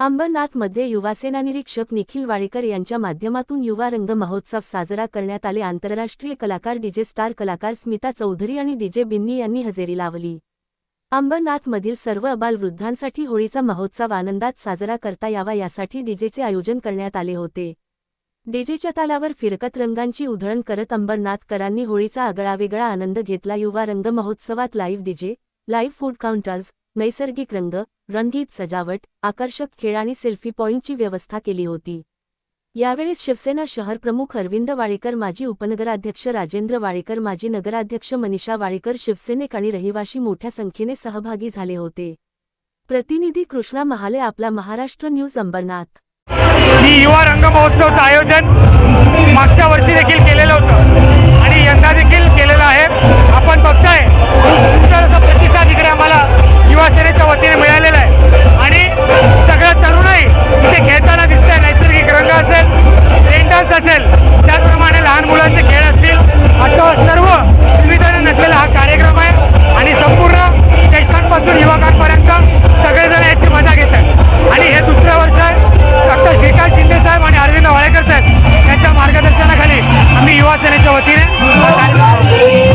अंबरनाथमध्ये युवासेना निरीक्षक निखिल वाडेकर यांच्या माध्यमातून युवा रंग महोत्सव साजरा करण्यात आले. आंतरराष्ट्रीय कलाकार डीजे स्टार कलाकार स्मिता चौधरी आणि डीजे बिन्नी यांनी हजेरी लावली. अंबरनाथमधील सर्व अबाल वृद्धांसाठी होळीचा महोत्सव आनंदात साजरा करता यावा यासाठी डीजेचे आयोजन करण्यात आले होते. डीजेच्या तालावर फिरकत रंगांची उधळण करत अंबरनाथकरांनी होळीचा आगळावेगळा आनंद घेतला. युवा रंग महोत्सवात live DJ live food counters नैसर्गिक रंग रंगीत सजावट आकर्षक खेळ आणि सेल्फी पॉईंटची व्यवस्था केली होती. यावेळी शिवसेना शहर प्रमुख अरविंद वाडेकर माजी उपनगराध्यक्ष राजेंद्र वाडेकर माजी नगराध्यक्ष मनीषा वाडेकर शिवसेनेक आणि रहिवाशी मोठ्या संख्येने सहभागी झाले होते. प्रतिनिधी कृष्णा महाले आपला महाराष्ट्र न्यूज अंबरनाथ. ही युवा रंग महोत्सवचं आयोजन मागच्या वर्षी देखील मुलांचे खेळ असतील असं सर्व विविधने नटलेला हा कार्यक्रम आहे. आणि संपूर्ण ज्येष्ठांपासून युवकांपर्यंत सगळेजण याची मजा घेत आहेत. आणि हे दुसरं वर्ष आहे. डॉक्टर श्रीकांत शिंदे साहेब आणि अरविंद वाळेकर साहेब यांच्या मार्गदर्शनाखाली आम्ही युवासेनेच्या वतीने वतीने